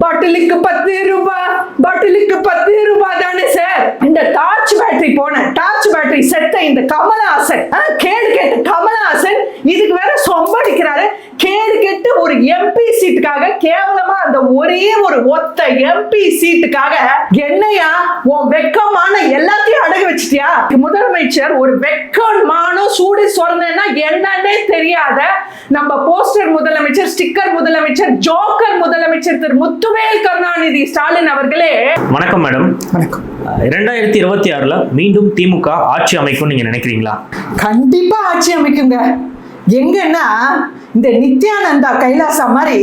பாட்டிலுக்கு பத்து ரூபாய் பாட்டிலுக்கு பத்து ரூபாய் தானே சார் இந்த டார்ச் பேட்டரி போன டார்ச் பேட்டரி செத்த இந்த கமலஹாசன் கேடு கேட்ட கமலஹாசன் இதுக்கு வேற சொம்படிக்கிறாரு கேடு கெட்டு ஒரு எம்பி சீட்டுக்காக கேவலமா அந்த ஒரே ஒரு ஒத்த எம்பி சீட்டுக்காக என்னையா உன் வெக்கமான எல்லாத்தையும் அடகு வச்சிட்டியா? முதலமைச்சர் ஒரு வெக்கம் மானம் சூடு சொன்னேன்னா என்னன்னே தெரியாத நம்ம போஸ்டர் முதலமைச்சர் ஸ்டிக்கர் முதலமைச்சர் ஜோக்கர் முதலமைச்சர் திரு முத்துவேல் கருணாநிதி ஸ்டாலின் அவர்களே. வணக்கம் மேடம் வணக்கம். இரண்டாயிரத்தி இருபத்தி ஆறுல மீண்டும் திமுக ஆட்சி அமைக்கும் நீங்க நினைக்கிறீங்களா? கண்டிப்பா ஆட்சி அமைக்குங்க. எங்கன்னா இந்த நித்யானந்தா கைலாசா மாதிரி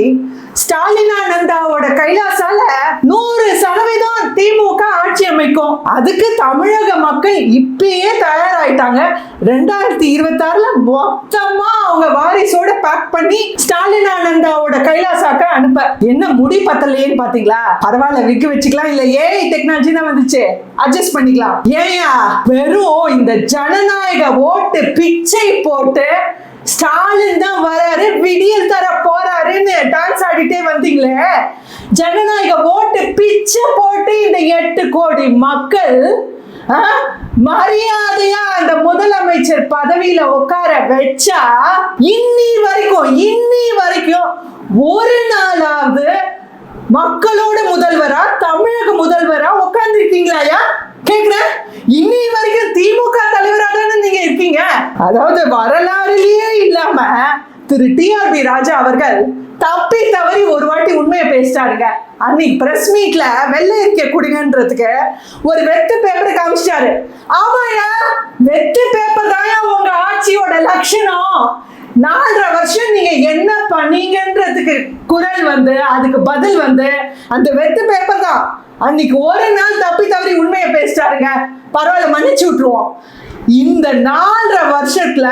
ஸ்டாலினானந்தாவோட கைலாசால நூறு சதவீதம் திமுக ஆட்சி அமைக்கும். அதுக்கு தமிழக மக்கள் இப்பயே தயாராயிட்டாங்க. ரெண்டாயிரத்தி இருபத்தி ஆறுல மொத்தமா அவங்க வாரிசோட பேக் பண்ணி ஸ்டாலினானந்தாவோட கைலாசாக்க அனுப்ப. என்ன முடி பத்தலையேன்னு பாத்தீங்களா? பரவாயில்ல விக்க வச்சுக்கலாம். இல்ல ஏஐ டெக்னாலஜி தான் வந்துச்சு. அட்ஜஸ்ட் பண்ணிக்கலாம். ஏயா வெறும் இந்த ஜனநாயக ஓட்டு பிச்சை போட்டு ஸ்டாலின் தான் வராரு விடியல் தர போறாருன்னு டான்ஸ் ஆடிட்டே வந்தீங்களே? ஜனநாயக ஓட்டு பிச்சை போட்டு இந்த எட்டு கோடி மக்கள் ஆ, மரியாதையா அந்த முதலமைச்சர் பதவியில உட்கார வச்சா இன்னி வரைக்கும் இன்னி வரைக்கும் ஒரு நாளாவது மக்களோட முதல்வரா தமிழக முதல்வரா உட்கார்ந்துருக்கீங்களாயா கேக்குறேன். இன்னி வரைக்கும் திமுக தலைவரா தானே நீங்க இருக்கீங்க அதாவது வரலாறுலயே இல்லாம திரு டிஆர்பி ராஜா அவர்கள் தப்பி தவறி ஒரு வாட்டி உண்மையை பேசிட்டாருங்க. அன்னைக்கு பிரஸ் மீட்ல வெள்ளை இருக்க கொடுங்கன்றதுக்கு ஒரு வெத்து பேப்பர் காமிச்சிட்டாரு. ஆமாயா வெத்து பேப்பர் தான் உங்க ஆட்சியோட லட்சணம். நாலரை வருஷம் நீங்க என்ன பண்ணீங்கன்றதுக்கு குரல் வந்து அதுக்கு பதில் வந்து அந்த வெத்து பேப்பர் தான். அன்னைக்கு ஒரு நாள் தப்பி தவறி உண்மையை பேசிட்டாருங்க. பரவாயில்ல மன்னிச்சு விட்டுருவோம். இந்த நாலரை வருஷத்துல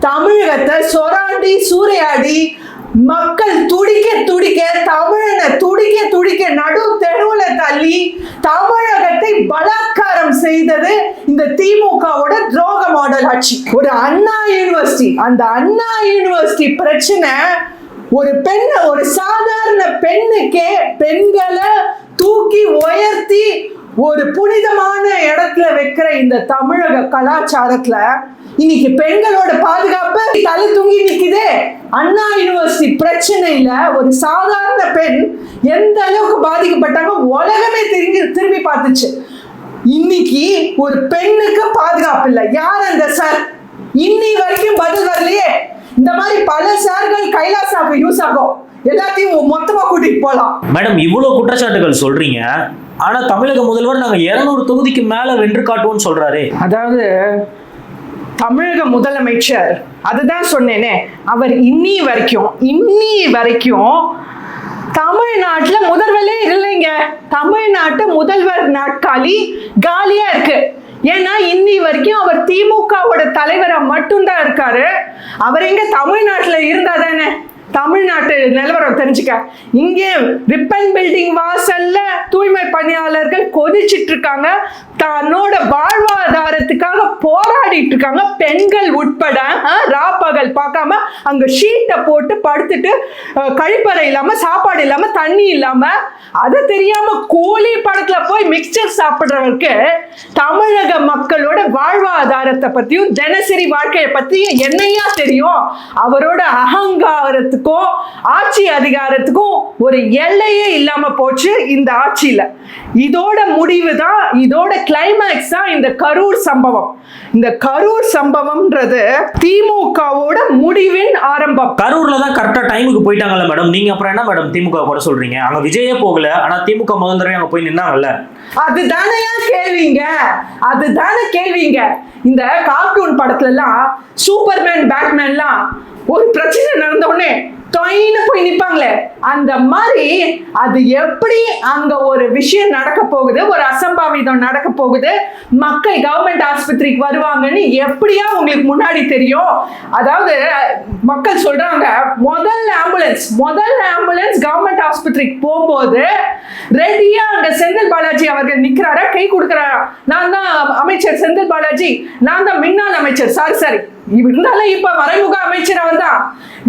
தமிழகத்தை சொராண்டி சூறையாடி மக்கள் துடிக்க துடிக்க தமிழனை துடிக்க துடிக்க நடு தெருவுல தள்ளி தமிழகத்தை பலாத்காரம் செய்தது இந்த திமுகவோட துரோக மாடல் ஆட்சி. ஒரு அண்ணா யூனிவர்சிட்டி. அந்த அண்ணா யூனிவர்சிட்டி பிரச்சனை ஒரு பெண் ஒரு சாதாரண பெண்ணுக்கே பெண்களை தூக்கி உயர்த்தி ஒரு புனிதமான இடத்துல வைக்கிற இந்த தமிழக கலாச்சாரத்துல இன்னைக்கு பெண்களோட பாதுகாப்பு தலை தூங்கி நிக்குது. அண்ணா யூனிவர்சிட்டி பிரச்சனையில ஒரு சாதாரண பெண் எந்த அளவுக்கு பாதிக்கப்பட்டாங்க உலகமே திரும்பி திரும்பி பார்த்துச்சு. இன்னைக்கு ஒரு பெண்ணுக்கு பாதுகாப்பு இல்லை. யார் அந்த சார்? இன்னி வரைக்கும் பதில் வரலையே. இந்த மாதிரி பல சார்கள் கைலாசாக யூஸ் ஆகும். எல்லாத்தையும் மொத்தமா கூட்டிட்டு போலாம். மேடம் இவ்வளவு குற்றச்சாட்டுகள் சொல்றீங்க. ஆனா தமிழக முதல்வர் நாங்க 200 தொகுதிக்கு மேல வென்று காட்டுவோம்னு சொல்றாரு. அதாவது தமிழக முதலமைச்சர் அதுதான் சொன்னேனே அவர் இன்னி வரைக்கும் இன்னி வரைக்கும் தமிழ்நாட்டுல முதல்வரே இல்லைங்க. தமிழ்நாட்டு முதல்வர் நாட்காலி காலியா இருக்கு. ஏன்னா இன்னி வரைக்கும் அவர் திமுகவோட தலைவரா மட்டும்தான் இருக்காரு. அவர் எங்க தமிழ்நாட்டுல இருந்தா தானே? தமிழ்நாட்டு நிலவரம் தெரிஞ்சுக்க. இங்கே ரிப்பன் பில்டிங் வாசல்ல பணியாளர்கள் கொதிச்சிட்டு இருக்காங்க. தன்னோட வாழ்வாதாரத்துக்காக போராடிட்டு இருக்காங்க பெண்கள் உட்பட ஆ, ராப்பகல். பார்க்காம அங்க ஷீட்டை போட்டு படுத்துட்டு கழிப்பறை இல்லாம சாப்பாடு இல்லாம தண்ணி இல்லாம அது தெரியாம கோழி படத்துல போய் மிக்சர் சாப்பிடுறவருக்கு தமிழக மக்களோட வாழ்வாதாரத்தை பத்தியும் தினசரி வாழ்க்கையை பத்தியும் என்னையா தெரியும்? அவரோட அகங்காரத்துக்கும் ஆட்சி அதிகாரத்துக்கும் ஒரு எல்லையே இல்லாம போச்சு இந்த ஆட்சியில. இதோட முடிவு தான் இதோட கிளைமேக்ஸ் தான் இந்த கரூர் சம்பவம். இந்த கரூர் சம்பவம்ன்றது திமுகவோட முடிவின் ஆரம்பம். கரூர்ல தான் கரெக்டா டைமுக்கு போயிட்டாங்கல்ல மேடம் நீங்க அப்புறம் என்ன மேடம் திமுக கூட சொல்றீங்க? அங்க விஜயே போகல ஆனா திமுக முதல் தடவை அங்க போய் நின்னாங்கல்ல? அதுதானயா கேள்விங்க? அதுதானே கேள்விங்க? இந்த கார்ட்டூன் படத்துல எல்லாம் சூப்பர்மேன் பேட்மேன்லாம் ஒரு பிரச்சனை நடந்த உடனே தொயின்னு போய் நிற்பாங்களே அந்த மாதிரி அது எப்படி அங்க ஒரு விஷயம் நடக்க போகுது? ஒரு அசம்பாவிதம் நடக்க போகுது? மக்கள் கவர்மெண்ட் ஆஸ்பத்திரிக்கு வருவாங்கன்னு எப்படியா உங்களுக்கு முன்னாடி தெரியும்? அதாவது மக்கள் சொல்றாங்க முதல் ஆம்புலன்ஸ் முதல் ஆம்புலன்ஸ் கவர்மெண்ட் ஆஸ்பத்திரிக்கு போகும்போது ரெடியா அங்க செந்தில் பாலாஜி அவர்கள் நிக்கிறாரா? கை கொடுக்கிறாரா? நான் தான் அமைச்சர் செந்தில் பாலாஜி நான் தான் முன்னாள் அமைச்சர். சாரி சாரி இருந்தாலும் இப்ப மறைமுக அமைச்சர் அவர் தான்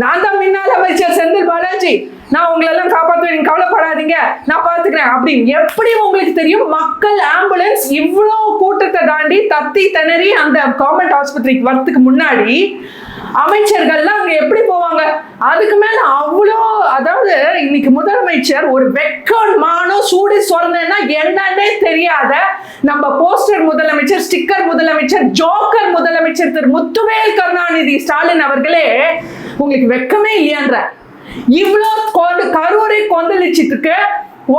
நான் தான் முன்னாள் அமைச்சர் செந்தில் பாலாஜி. நான் உங்களை எல்லாம் காப்பாற்றுவேன் கவலைப்படாதீங்க. நான் பாத்துக்கிறேன் அப்படின்னு எப்படி உங்களுக்கு தெரியும். மக்கள் ஆம்புலன்ஸ் இவ்வளோ கூட்டத்தை தாண்டி தத்தி திணறி அந்த கவர்மெண்ட் ஆஸ்பத்திரிக்கு வரத்துக்கு முன்னாடி அமைச்சர்கள்லாம் அங்க எப்படி போவாங்க? அதுக்கு மேல அவ்வளோ அதாவது இன்னைக்கு முதலமைச்சர் ஒரு வெக்கம் சூடு சொன்னேன்னா என்னன்னே தெரியாத நம்ம போஸ்டர் முதலமைச்சர் ஸ்டிக்கர் முதலமைச்சர் ஜோக்கர் முதலமைச்சர் திரு முத்துவேல் கருணாநிதி ஸ்டாலின் அவர்களே உங்களுக்கு வெக்கமே இல்லையான்ற இவ்வளோ கொண்டு கரூரை கொந்தளிச்சிட்டு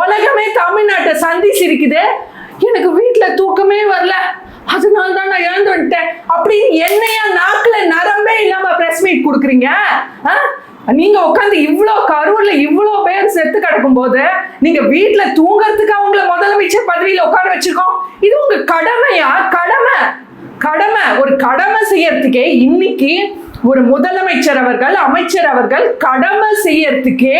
உலகமே தமிழ்நாட்டை சந்தி சிரிக்குது. எனக்கு வீட்டுல தூக்கமே வரல. அதனால தான் நான் இழந்து வந்துட்டேன் அப்படின்னு என்னையா நாக்குல நரம்பே இல்லாம பிரஸ் மீட் கொடுக்குறீங்க? ஆ? நீங்க உட்காந்து இவ்வளோ கரூர்ல இவ்வளோ பேர் செத்து கிடக்கும் போது நீங்க வீட்டுல தூங்கறதுக்கு அவங்கள முதலமைச்சர் பதவியில உட்கார வச்சிருக்கோம்? இது உங்க கடமையா? கடமை. கடமை. ஒரு கடமை செய்யறதுக்கே இன்னைக்கு ஒரு முதலமைச்சர் அவர்கள் அமைச்சர் அவர்கள் கடமை செய்யறதுக்கே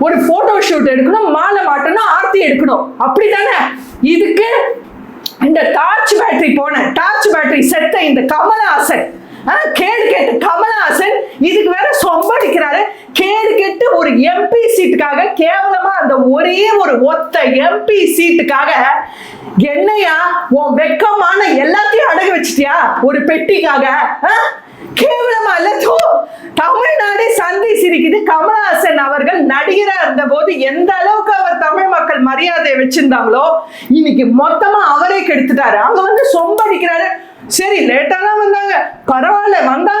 ஒரு போட்டோ ஷூட் எடுக்கணும் மாலை மாட்டணும் ஆர்த்தி எடுக்கணும். அப்படிதானே இதுக்கு இந்த டார்ச் பேட்டரி போன டார்ச் பேட்டரி செத்த இந்த கமலஹாசன். ஆ, கேடு கேட்டு கமலஹாசன் இதுக்கு வேற சொம்படிக்கிறாரு கேடு கெட்டு ஒரு எம்பி சீட்டுக்காக கேவலமா அந்த ஒரே ஒரு ஒத்த எம்பி சீட்டுக்காக என்னையா உன் வெக்கமான எல்லாத்தையும் அடகு வச்சிட்டியா? ஒரு பெட்டிக்காக. ஆ? கேவலமா இல்ல தூ. தமிழ்நாடே சந்தி சிரிக்குது கமலஹாசன் அவர்கள் நடிகரா இருந்த போது எந்த அளவுக்கு அவர் தமிழ் மக்கள் மரியாதை வச்சிருந்தாங்களோ இன்னைக்கு மொத்தமா அவரே கெடுத்துட்டாரு. அங்க வந்து சொம்படிக்கிறாரு. சரி லேட்டா தான் வந்தாங்க. பரவாயில்ல வந்தாங்க.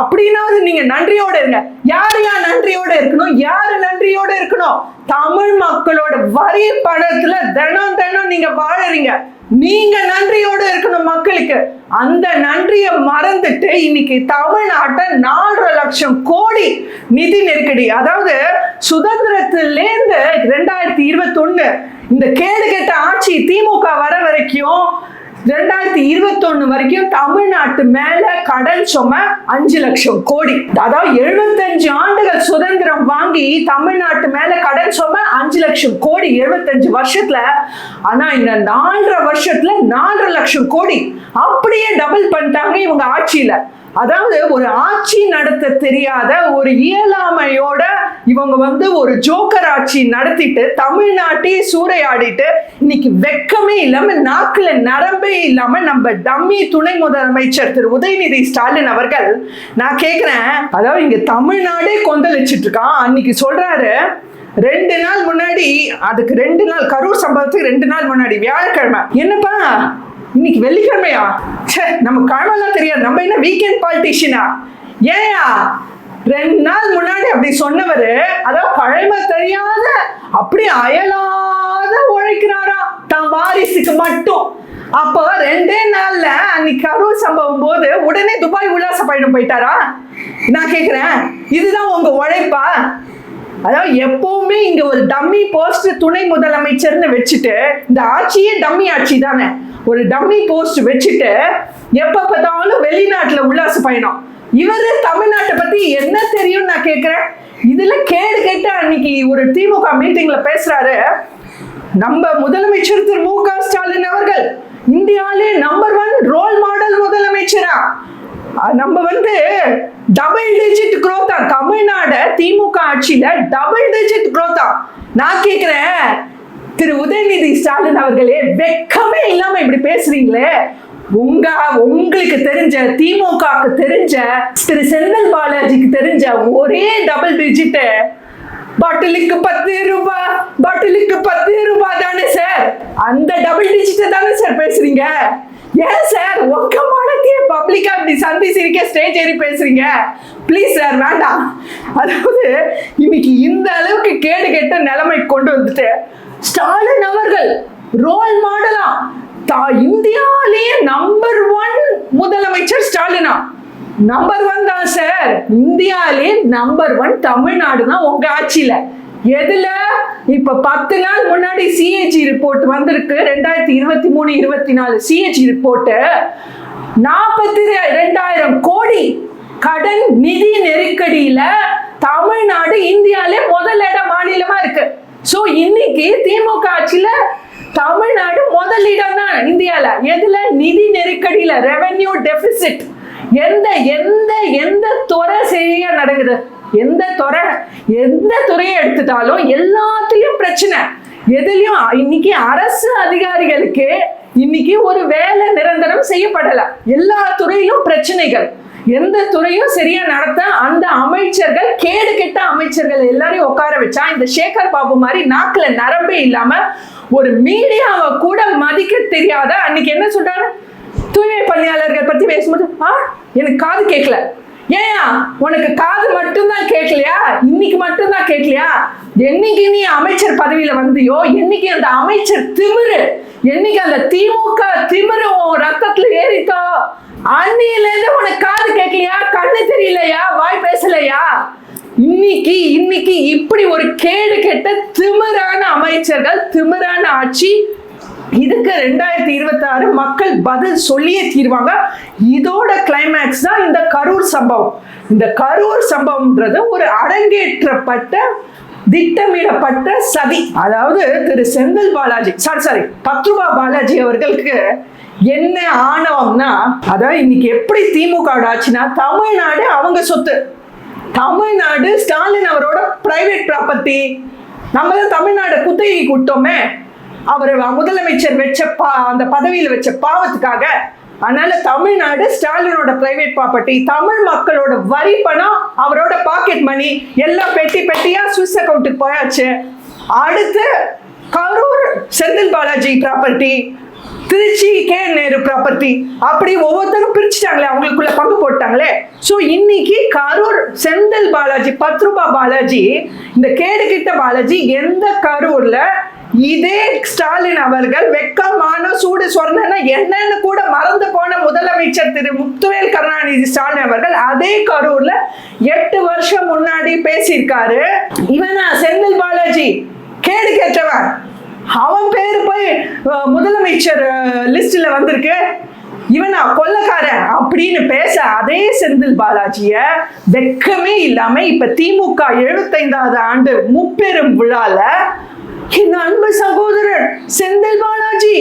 அப்படின்னாவது நீங்க நன்றியோட இருங்க. யார் யார் நன்றியோட இருக்கணும்? யாரு நன்றியோட இருக்கணும்? தமிழ் மக்களோட வரி பணத்துல தினம் தினம் நீங்க வாழறீங்க. நீங்க நன்றியோட இருக்கணும் மக்களுக்கு. அந்த நன்றியை மறந்துட்டு இன்னைக்கு தமிழ்நாட்டை நாலரை லட்சம் கோடி நிதி நெருக்கடி. அதாவது சுதந்திரத்திலேருந்து ரெண்டாயிரத்தி இருபத்தொன்னு இந்த கேடு கெட்ட ஆட்சி திமுக வர வரைக்கும் ரெண்டாயிரத்தி இருபத்தொன்னு வரைக்கும் தமிழ்நாட்டு மேல கடன் சுமை அஞ்சு லட்சம் கோடி. அதாவது எழுபத்தஞ்சு ஆண்டுகள் சுதந்திரம் வாங்கி தமிழ்நாட்டு மேல கடன் சுமை அஞ்சு லட்சம் கோடி எழுபத்தஞ்சு வருஷத்துல. ஆனா இந்த நாலரை வருஷத்துல நாலரை லட்சம் கோடி. அப்படியே டபுள் பண்ணிட்டாங்க இவங்க ஆட்சியில. அதாவது ஒரு ஆட்சி நடத்த தெரியாத ஒரு இயலாமையோட இவங்க வந்து ஒரு ஜோக்கர் ஆட்சி நடத்திட்டு தமிழ்நாட்டையே சூறையாடிட்டு இன்னைக்கு வெக்கமே இல்லாம நாக்குல நரம்பே இல்லாம நம்ம டம்மி துணை முதலமைச்சர் திரு உதயநிதி ஸ்டாலின் அவர்கள் நான் கேக்குறேன் அதாவது இங்க தமிழ்நாடே கொந்தளிச்சிட்டு இருக்கான். அன்னைக்கு சொல்றாரு ரெண்டு நாள் முன்னாடி அதுக்கு ரெண்டு நாள் கரூர் சம்பவத்துக்கு ரெண்டு நாள் முன்னாடி வியாழக்கிழமை. என்னப்பா? இன்னைக்கு வெள்ளிக்கிழமையா? ச்சே நம்ம கிழமெல்லாம் தெரியாது. நம்ம என்ன வீக்கெண்ட் பாலிட்டிஷியனா ஏயா ரெண்டு நாள் முன்னாடி அப்படி சொன்னவர் அதாவது பழமை தெரியாத அப்படி அயலாத உழைக்கிறாரா? தான் வாரிசுக்கு மட்டும். அப்போ ரெண்டே நாள்ல அன்னைக்கு கரூர் சம்பவம் போது உடனே துபாய் உல்லாச பயணம் போயிட்டாரா? நான் கேக்குறேன் இதுதான் உங்க உழைப்பா? அதாவது எப்பவுமே இங்க ஒரு டம்மி போஸ்ட் துணை முதலமைச்சர்னு வச்சுட்டு இந்த ஆட்சியே டம்மி ஆட்சி தானே. ஒரு டம்மி போஸ்ட் வச்சுட்டு எப்ப பார்த்தாலும் வெளிநாட்டுல உல்லாச பயணம். இவரு தமிழ்நாட்டை பத்தி என்ன தெரியும் நான் கேக்குறேன்? இதுல கேடு கேட்டு அன்னைக்கு ஒரு திமுக மீட்டிங்ல பேசுறாரு. நம்ம முதலமைச்சர் திரு மு க ஸ்டாலின் அவர்கள் இந்தியாவிலே நம்பர் ஒன் ரோல் மாடல் முதலமைச்சரா? நம்ம வந்து டபுள் டிஜிட் குரோத்தா தமிழ்நாடு திமுக ஆட்சியில டபுள் டிஜிட் குரோத்தா நான் கேக்குறேன். திரு உதயநிதி ஸ்டாலின் அவர்களே வெக்கமே இல்லாம இப்படி பேசுறீங்களே. உங்க உங்களுக்கு தெரிஞ்ச திமுகவுக்கு தெரிஞ்ச திரு செந்தில் பாலாஜிக்கு தெரிஞ்ச ஒரே டபுள் டிஜிட் பாட்டிலுக்கு பத்து ரூபாய் பாட்டிலுக்கு பத்து ரூபாய் தானே சார் அந்த டபுள் டிஜிட்டை தானே சார் பேசுறீங்க? ஏன் சார் உங்க மனத்தையே பப்ளிக்கா இப்படி சந்தி சிரிக்க ஸ்டேஜ் ஏறி பேசுறீங்க? ப்ளீஸ் சார் வேண்டாம். அதாவது இன்னைக்கு இந்த அளவுக்கு கேடு கெட்ட நிலைமை கொண்டு வந்துட்டு ஸ்டாலின் அவர்கள் ரோல் மாடலா தா இந்தியாவிலேயே நம்பர் ஒன் முதலமைச்சர் ஸ்டாலினா. நம்பர் ஒன் தான் சார் இந்தியாலே நம்பர் ஒன் தமிழ்நாடு தான் உங்க ஆட்சியில. எதுல? இப்ப பத்து நாள் முன்னாடி சிஹெச்சி ரிப்போர்ட் வந்திருக்கு. ரெண்டாயிரத்தி இருபத்தி மூணு இருபத்தி நாலு சிஹெச்சி ரிப்போர்ட்டு நாற்பத்தி ரெண்டாயிரம் கோடி கடன் நிதி நெருக்கடியில தமிழ்நாடு இந்தியாவிலே முதல் இட மாநிலமா இருக்கு. சோ இன்னைக்கு திமுக ஆட்சியில தமிழ்நாடு முதலிடம் தான். இந்தியால எதுல நிதி நெருக்கடியில ரெவென்யூ டெபிசிட் எந்த எந்த எந்த துறை சரியா நடக்குது? எந்த துறை எந்த துறையை எடுத்துட்டாலும் எல்லாத்துலயும் பிரச்சனை. எதுலயும் இன்னைக்கு அரசு அதிகாரிகளுக்கு இன்னைக்கு ஒரு வேலை நிரந்தரம் செய்யப்படல. எல்லா துறையிலும் பிரச்சனைகள். எந்த துறையும் சரியா நடத்த அந்த அமைச்சர்கள் கேடு கெட்ட அமைச்சர்கள் எல்லாரையும் உட்கார வச்சா இந்த சேகர் பாபு மாதிரி நாக்குல நரம்பே இல்லாம ஒரு மீடியாவை கூட மதிக்க தெரியாத அன்னைக்கு என்ன சொல்றாரு? தூய்மை பணியாளர்கள் பத்தி பேசும்போது ஆ எனக்கு காது கேட்கல ஏன் உனக்கு காது மட்டும்தான் கேட்கலையா இன்னைக்கு மட்டும்தான் கேட்கலையா என்னைக்கு நீ அமைச்சர் பதவியில வந்தியோ என்னைக்கு அந்த அமைச்சர் திமிரு என்னைக்கு அந்த திமுக திமிரு ரத்தத்துல ஏறித்தோ அன்னியில இருந்து உனக்கு காது கேட்கலையா? கண்ணு தெரியலையா? வாய் பேசலையா? இன்னைக்கு இன்னைக்கு இப்படி ஒரு கேடு கெட்ட திமிரான அமைச்சர்கள் திமிரான ஆட்சி. இதுக்கு ரெண்டாயிரத்தி இருபத்தி ஆறு மக்கள் பதில் சொல்லியே தீர்வாங்க. இதோட கிளைமேக்ஸ் தான் இந்த கரூர் சம்பவம். இந்த கரூர் சம்பவம்ன்றது ஒரு அரங்கேற்றப்பட்ட திட்டமிடப்பட்ட சதி. அதாவது திரு செந்தில் பாலாஜி சாரி சாரி பத்ருபா பாலாஜி அவர்களுக்கு என்ன ஆணவம்னா அதாவது இன்னைக்கு எப்படி திமுக ஆச்சுன்னா தமிழ்நாடு அவங்க சொத்து. தமிழ்நாடு ஸ்டாலின் அவரோட பிரைவேட் ப்ராப்பர்ட்டி நம்ம தான் தமிழ்நாடு குத்தகை கொடுத்தோமே அவர் முதலமைச்சர் வச்ச பா அந்த பதவியில் வச்ச பாவத்துக்காக அதனால தமிழ்நாடு ஸ்டாலினோட பிரைவேட் ப்ராப்பர்ட்டி தமிழ் மக்களோட வரி பணம் அவரோட பாக்கெட் மணி எல்லாம் பெட்டி பெட்டியா சுவிஸ் அக்கௌண்ட்டுக்கு போயாச்சு. அடுத்து Karur Senthil Balaji property Trichy K Nehru property அப்படி ஒவ்வொருத்தரும் பிரிச்சுட்டாங்களே அவங்களுக்குள்ள பங்கு போட்டாங்களே. ஸோ இன்னைக்கு கரூர் செந்தில் பாலாஜி பத்து ரூபாய் பாலாஜி இந்த கேடு கிட்ட பாலாஜி எந்த கரூர்ல இதே ஸ்டாலின் அவர்கள் வெக்கமான சூடு சொன்னா என்னன்னு கூட மறந்து போன முதலமைச்சர் திரு முத்துவேல் கருணாநிதி ஸ்டாலின் அவர்கள் அதே கரூர்ல எட்டு வருஷம் முன்னாடி பேசியிருக்காரு. இவனா செந்தில் பாலாஜி? கேடு கேட்டவன். அவன் பேரு போய் முதலமைச்சர் லிஸ்ட்ல வந்திருக்கு. இவனா கொல்லக்காரன் அப்படின்னு பேச அதே செந்தில் பாலாஜிய வெக்கமே இல்லாம இப்ப திமுக எழுபத்தைந்தாவது ஆண்டு முப்பெரும் விழால என் அன்பு சகோதரர் செந்தில் பாலாஜி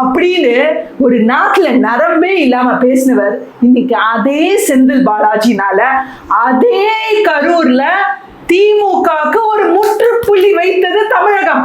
அப்படின்னு ஒரு நாட்டுல நரம்பே இல்லாம பேசினவர் இன்னைக்கு அதே செந்தில் பாலாஜினால அதே கரூர்ல திமுகவுக்கு ஒரு முற்றுப்புள்ளி வைத்தது தமிழகம்.